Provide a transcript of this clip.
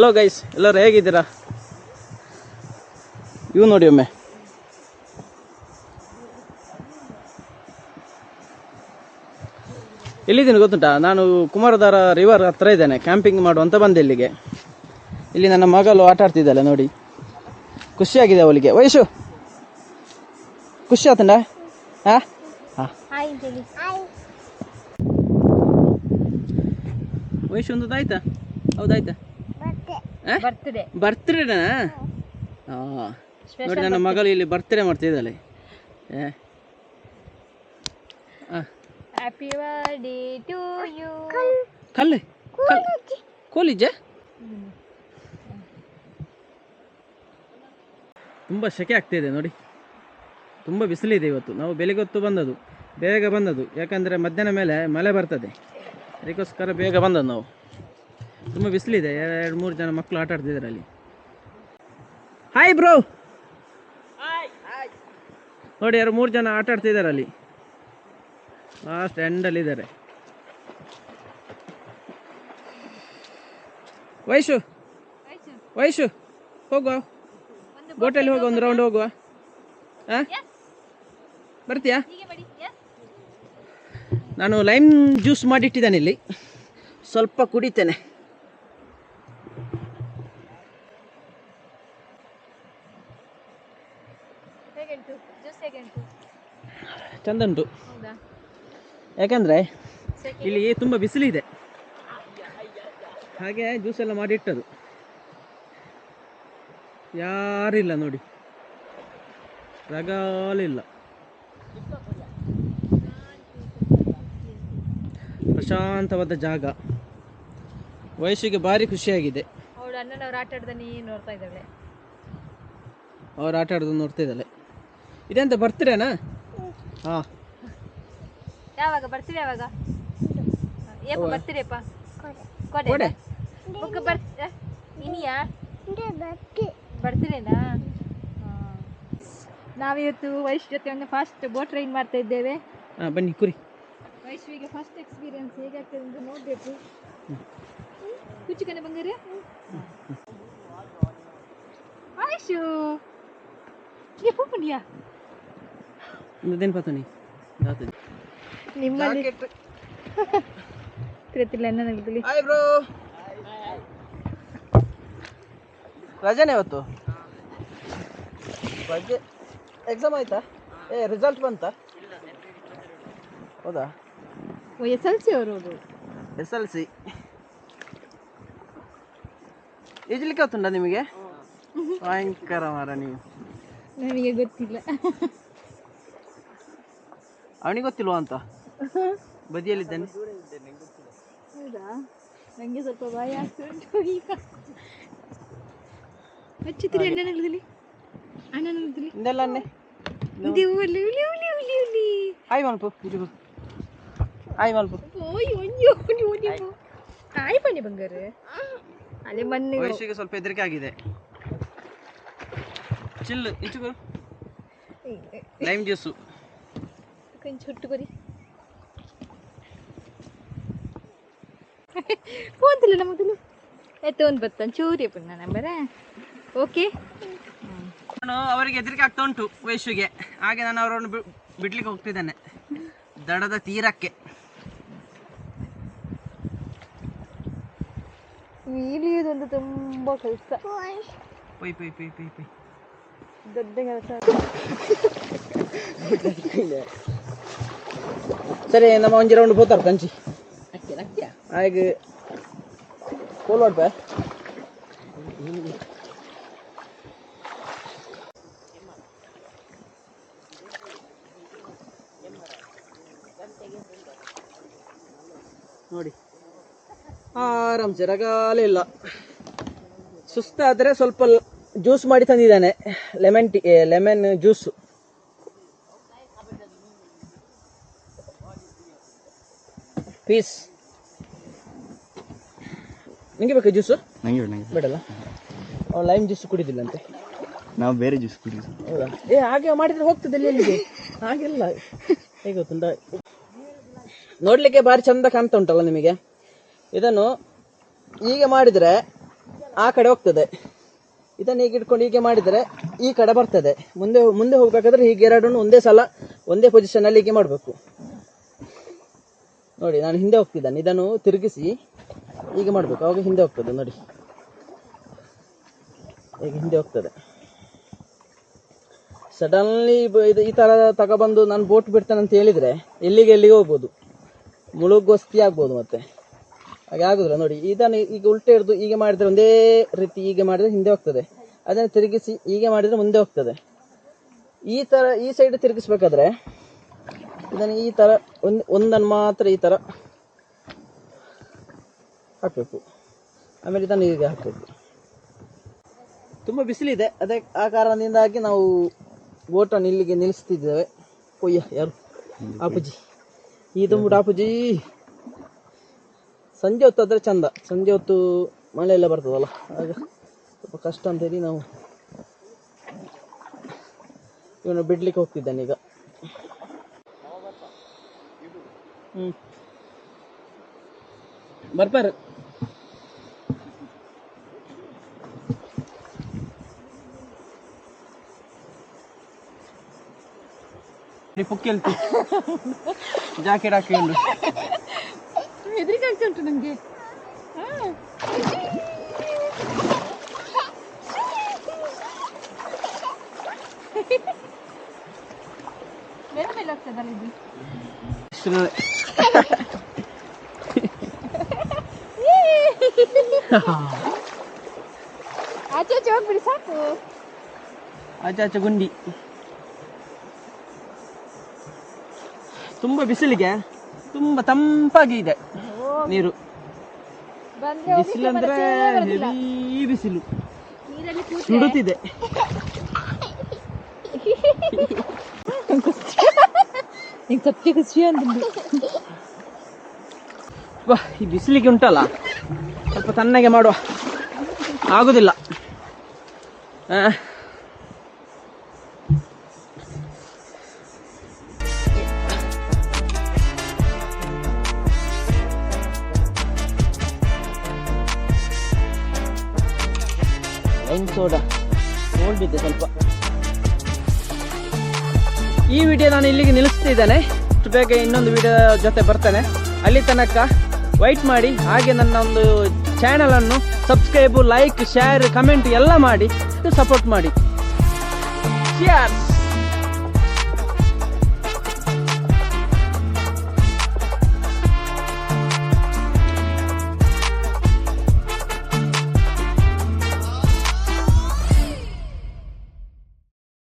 Hello guys ಎಲ್ಲರೂ ಹೇಗಿದ್ದೀರಾ? ಇವು ನೋಡಿ ಒಮ್ಮೆ. ಎಲ್ಲಿದ್ದೀನಿ ಗೊತ್ತುಂಟಾ? ನಾನು ಕುಮಾರಧಾರ ರಿವರ್ ಹತ್ರ ಇದ್ದೇನೆ. ಕ್ಯಾಂಪಿಂಗ್ ಮಾಡುವಂತ ಬಂದೆ ಇಲ್ಲಿಗೆ. ಇಲ್ಲಿ ನನ್ನ ಮಗಳು ಆಟ ಆಡ್ತಿದ್ದಾಳೆ ನೋಡಿ. ಖುಷಿಯಾಗಿದೆ ಅವಳಿಗೆ. ವಯಸ್ಸು? ಖುಷಿ ಆತಂಡ ಹಾ? ವಯಸ್ಸು ಒಂದು ಆಯ್ತಾ ಹೌದಾಯ್ತಾ? ಬರ್ತ್ಡೇ ಬರ್ತ್ಡೇನಾ ಹಾಂ. ನೋಡಿ ನನ್ನ ಮಗಳು ಇಲ್ಲಿ ಬರ್ತ್ಡೇ ಮಾಡ್ತಿದ್ದಾಳೆ. ಹ್ಯಾಪಿ ಬರ್ಡೇ ಟು ಯು ಕಲ್ಲೆ. ಕೋಲಿಜ. ತುಂಬ ಸೆಕೆ ಆಗ್ತಿದೆ ನೋಡಿ. ತುಂಬ ಬಿಸಿಲಿದೆ ಇವತ್ತು. ನಾವು ಬೆಳಿಗ್ಗೆ ಹೊತ್ತು ಬಂದದ್ದು. ಬೇಗ ಬಂದದ್ದು. ಯಾಕಂದರೆ ಮಧ್ಯಾಹ್ನ ಮೇಲೆ ಮಳೆ ಬರ್ತದೆ. ಅದಕ್ಕೋಸ್ಕರ ಬೇಗ ಬಂದದ್ದು ನಾವು. ತುಂಬ ಬಿಸಿಲಿದೆ. ಎರಡು, ಮೂರು ಜನ ಮಕ್ಕಳು ಆಟ ಆಡ್ತಿದ್ದಾರೆ ಅಲ್ಲಿ. ಹಾಯ್ ಬ್ರೋ ನೋಡಿ, ಎರಡು, ಮೂರು ಜನ ಆಟ ಆಡ್ತಿದ್ದಾರೆ ಅಲ್ಲಿ. ಲಾಸ್ಟ್ ಎಂಡಲ್ಲಿ ಇದ್ದಾರೆ. ವಯಸ್ಸು ವಯಸ್ಸು ಹೋಗುವ. ಬೋಟಲ್ಲಿ ಹೋಗುವ, ಒಂದು ರೌಂಡ್ ಹೋಗುವ. ಹಾಂ ಬರ್ತೀಯಾ? ನಾನು ಲೈಮ್ ಜ್ಯೂಸ್ ಮಾಡಿಟ್ಟಿದ್ದೇನೆ ಇಲ್ಲಿ. ಸ್ವಲ್ಪ ಕುಡಿತೇನೆ. ಚಂದ ಉಂಟು ಯಾಕಂದ್ರೆ ಇಲ್ಲಿ ತುಂಬ ಬಿಸಿಲಿದೆ. ಹಾಗೆ ಜ್ಯೂಸ್ ಎಲ್ಲ ಮಾಡಿ ಇಟ್ಟದು ಯಾರಿಲ್ಲ ನೋಡಿ. ರಗಾಲಿಲ್ಲ. ಪ್ರಶಾಂತವಾದ ಜಾಗ. ವಯಸ್ಸಿಗೆ ಭಾರಿ ಖುಷಿಯಾಗಿದೆ. ಅವ್ರು ಅಣ್ಣನವ್ರು ಆಟ ಆಡ್ದ ನೀನು ನೋಡ್ತಾ ಇದ್ದಾಳೆ. ಅವ್ರು ಆಟ ಆಡೋದು ನೋಡ್ತಿದ್ದಾಳೆ ಇದೆಂತ ಬರ್ತೀರೇನಾ? ಯಾವಾಗ ಬರ್ತೀರಿ ಯಾವಾಗ? ಏಪ ಬರ್ತೀರಿಪ್ಪ ಕೊಡೆ. ಕೊಡೆ. ಬುಕ್ ಬರ್ ಇನಿಯಾ? ಬರ್ತೀರೇನಾ? ನಾವಿವತ್ತು ವೈಶ್ ಜೊತೆ ಒಂದು ಫಸ್ಟ್ ಬೋಟ್ ರೈಡ್ ಮಾಡ್ತಾ ಇದ್ದೇವೆ. ಹಾಂ ಬನ್ನಿ ಕುರಿ. ವೈಶ್ವಿಗೆ ಫಸ್ಟ್ ಎಕ್ಸ್ಪೀರಿಯನ್ಸ್ ಹೇಗಾಗ್ತದೆ ಅಂತ ನೋಡಬೇಕು. ಕುಚ್ಚುಕನೆ ಬಂಗಾರ ಆಯ್ಶು ये ಪುಪ್ಪನಿಯಾ ಇಂದೇನು ಪತನಿ ದಾತದಿ ನಿಮ್ಮಲ್ಲಿ ತಿರುತ್ತಿಲ್ಲ ನೆಲದಲ್ಲಿ ಹಾಯ್ ಬ್ರೋ ರಜಾನೆ ಇವತ್ತು? ರಜೆ ಎಕ್ಸಾಮ್ ಆಯ್ತಾ? ಏ ರಿಸಲ್ಟ್ ಬಂತಾ? ಹೌದಾ? ಎಸ್ ಎಲ್ ಸಿ ಅವರು ಅವರು ಎಸ್ ಎಲ್ ಸಿ. ಈಜಲಿಕ್ಕೆ ಗೊತ್ತುಂಟ ನಿಮಗೆ? ಭಯಂಕರ ಮಾರ ನೀವು. ನನಗೆ ಗೊತ್ತಿಲ್ಲ. ಅವನಿಗೆ ಗೊತ್ತಿಲ್ವಾ ಅಂತ? ಬದಿಯಲ್ಲಿದ್ದಾನೆ. ಹೌದಾ? ನನಗೆ ಸ್ವಲ್ಪ ಭಯ ಈಗ. ಹಚ್ಚುತ್ತೀರಿ ಅಣ್ಣ ನೆಲದಲ್ಲಿ ಅಣ್ಣ? ನೆಲದಲ್ಲಿ ಹಿಂದೆಲ್ಲ ಅನ್ನೆ ಇದು ಉಲಿ ಉಲಿ ಉಲಿ ಉಲಿ ಉಲಿ ಹಾಯ್ ಮಲ್ಪು ಇದು ಹಾಯ್ ಮಲ್ಪು. ಓಯ್ ಅಯ್ಯೋ ಉಲಿ ಉಲಿ ತಾಯಿ ಬನ್ನಿ ಬಂಗಾರ. ಮೊನ್ನೆ ವಯಸ್ಸಿಗೆ ಸ್ವಲ್ಪ ಹೆದರಿಕೆ ಆಗಿದೆ. ಚಿಲ್ಲು ಇಚುಗು ಲೈಮ್ ಜ್ಯೂಸು. ಕೊಂಚ ಹುಟ್ಟು ಬರಿ ಹೋದಿಲ್ಲ ನಮ್ಮದನ್ನು ಎತ್ತ ಒಂದು ಬತ್ತ ಚೂರಿ ಪುಣ್ಣ ನಂಬರ ಓಕೆ ನಾನು ಅವರಿಗೆ ಹೆದರಿಕೆ ಆಗ್ತಾ ಉಂಟು ವಯಸ್ಸಿಗೆ ಹಾಗೆ ನಾನು ಅವರನ್ನು ಬಿ- ಬಿಡ್ಲಿಕ್ಕೆ ಹೋಗ್ತಿದ್ದೇನೆ ದಡದ ತೀರಕ್ಕೆ ಇಳಿಯೋದೊಂದು ತುಂಬ ಕಷ್ಟ ಪೈ ಪೈ ಪೈ ಪೈ ಪೈ ದೊಡ್ಡ ಕೆಲಸ ಸರಿ ನಮ್ಮ ಒಂದು ರೌಂಡ್ ಹೋತಾರ ಕಂಚಿ. ಹಾಗೆ ಕೋಲ್ ಮಾಡ್ಪ ನೋಡಿ. ಆರಾಮ್ಸೆ ಇಲ್ಲ. ಸುಸ್ತಾದರೆ ಸ್ವಲ್ಪ ಜ್ಯೂಸ್ ಮಾಡಿ ತಂದಿದ್ದಾನೆ. Lemon tea lemon juice piece. ನಿಂಗೆ ಬೇಕಾ ಜ್ಯೂಸು ನಂಗೆ ಬೇಡ, ನಂಗೆ ಬೇಡ. ಬೇಡಲ್ಲ. ಅವ್ನು ಲೈಮ್ ಜ್ಯೂಸ್ ಕುಡಿದಿಲ್ಲಂತೆ. ನಾವು ಬೇರೆ ಜ್ಯೂಸ್ ಕುಡಿದ ಹೌದಾ? ಏ ಹಾಗೆ ಮಾಡಿದ್ರೆ ಹೋಗ್ತದೆ ಇಲ್ಲಿ ಎಲ್ಲಿಗೆ? ಹಾಗೆಲ್ಲ. ಹೇಗೆ ಗೊತ್ತುಂಟ? ನೋಡ್ಲಿಕ್ಕೆ ಭಾರಿ ಚಂದ ಕಾಣ್ತಾ ಉಂಟಲ್ಲ ನಿಮಗೆ? ಇದನ್ನು ಹೀಗೆ ಮಾಡಿದ್ರೆ ಆ ಕಡೆ ಹೋಗ್ತದೆ. ಇದನ್ನು ಹೀಗೆ ಇಟ್ಕೊಂಡು ಹೀಗೆ ಮಾಡಿದರೆ ಈ ಕಡೆ ಬರ್ತದೆ. ಮುಂದೆ ಮುಂದೆ ಹೋಗ್ಬೇಕಾದ್ರೆ ಹೀಗೆ ಎರಡನ್ನು ಒಂದೇ ಸಲ ಒಂದೇ ಪೊಸಿಷನಲ್ಲಿ ಹೀಗೆ ಮಾಡಬೇಕು. ನೋಡಿ, ನಾನು ಹಿಂದೆ ಹೋಗ್ತಿದ್ದಾನೆ. ಇದನ್ನು ತಿರುಗಿಸಿ ಹೀಗೆ ಮಾಡಬೇಕು. ಅವಾಗ ಹಿಂದೆ ಹೋಗ್ತದೆ, ನೋಡಿ. ಈಗ ಹಿಂದೆ ಹೋಗ್ತದೆ. ಸಡನ್ಲಿ ಇದು ಈ ಥರ ತಗೊಬಂದು ನಾನು ಬೋಟ್ ಬಿಡ್ತೇನೆ ಅಂತ ಹೇಳಿದರೆ, ಎಲ್ಲಿಗೆ ಎಲ್ಲಿಗೆ ಹೋಗ್ಬೋದು? ಮುಳುಗೋಸ್ತಿ ಆಗ್ಬೋದು ಮತ್ತೆ. ಹಾಗೆ ಆಗುದಿಲ್ಲ. ನೋಡಿ, ಇದನ್ನು ಈಗ ಉಲ್ಟೆ ಹಿಡಿದು ಹೀಗೆ ಮಾಡಿದರೆ ಒಂದೇ ರೀತಿ ಹೀಗೆ ಮಾಡಿದರೆ ಹಿಂದೆ ಹೋಗ್ತದೆ. ಅದನ್ನು ತಿರುಗಿಸಿ ಹೀಗೆ ಮಾಡಿದರೆ ಮುಂದೆ ಹೋಗ್ತದೆ. ಈ ಥರ ಈ ಸೈಡ್ ತಿರುಗಿಸ್ಬೇಕಾದ್ರೆ ಇದನ್ನು ಈ ಥರ ಒಂದು ಒಂದನ್ನು ಮಾತ್ರ ಈ ಥರ ಹಾಕಬೇಕು. ಆಮೇಲೆ ಇದನ್ನು ಹೀಗೆ ಹಾಕಬೇಕು. ತುಂಬ ಬಿಸಿಲಿದೆ. ಅದೇ ಆ ಕಾರಣದಿಂದಾಗಿ ನಾವು ಬೋಟನ್ನು ಇಲ್ಲಿಗೆ ನಿಲ್ಲಿಸ್ತಿದ್ದೇವೆ. ಕೊಯ್ಯ ಯಾರು? ಆಪುಜಿ. ಈ ತುಂಬಿಟ್ಟು ಆಪುಜಿ. ಸಂಜೆ ಹೊತ್ತು ಆದರೆ ಚಂದ. ಸಂಜೆ ಹೊತ್ತು ಮಳೆ ಎಲ್ಲ ಬರ್ತದಲ್ಲ. ಆಗ ಸ್ವಲ್ಪ ಕಷ್ಟ ಅಂತೇಳಿ ನಾವು ಇವನು ಬಿಡ್ಲಿಕ್ಕೆ ಹೋಗ್ತಿದ್ದಾನೆ ಈಗ. ಬರ್ಬಾರು ಪುಕ್ಕಿ ಹೇಳ್ತಿ ಜಾಕೆಟ್ ಹಾಕೊಂಡು ಹೆದರಿಕೆ ಆಗ್ತಾ ಉಂಟು ನನಗೆ ಬೇರೆ ಮೇಲೆ ಹೋಗ್ತದಲ್ಲ ಇದು ಆಚೆ ಆಚೆ ಹೋಗ್ಬಿಡಿ ಸಾಕು. ಆಚೆ ಆಚೆ ಗುಂಡಿ. ತುಂಬಾ ಬಿಸಿಲಿಗೆ ತುಂಬಾ ತಂಪಾಗಿ ಇದೆ ನೀರು. ಬಂದ್ರೆ ಬಿಸಿಲು ಅಂದ್ರೆ ಹೆವಿ ಬಿಸಿಲು. ಸುಡುತ್ತಿದೆ ನಿಂಗೆ ಸತ್ಯ ಖುಷಿ ಅಂತ ಈ ಬಿಸಿಲಿಗೆ ಉಂಟಲ್ಲ? ಸ್ವಲ್ಪ ತಣ್ಣಗೆ ಮಾಡುವ. ಆಗುದಿಲ್ಲ. ಸ್ವಲ್ಪ. ಈ ವಿಡಿಯೋ ನಾನು ಇಲ್ಲಿಗೆ ನಿಲ್ಲಿಸ್ತಿದ್ದೇನೆ. ಬೇಗ ಇನ್ನೊಂದು ವಿಡಿಯೋ ಜೊತೆ ಬರ್ತೇನೆ. ಅಲ್ಲಿ ತನಕ ವೈಟ್ ಮಾಡಿ. ಹಾಗೆ ನನ್ನ ಒಂದು ಚಾನಲನ್ನು ಸಬ್ಸ್ಕ್ರೈಬು ಲೈಕ್ ಶೇರ್ ಕಮೆಂಟ್ ಎಲ್ಲ ಮಾಡಿ ಸಪೋರ್ಟ್ ಮಾಡಿ!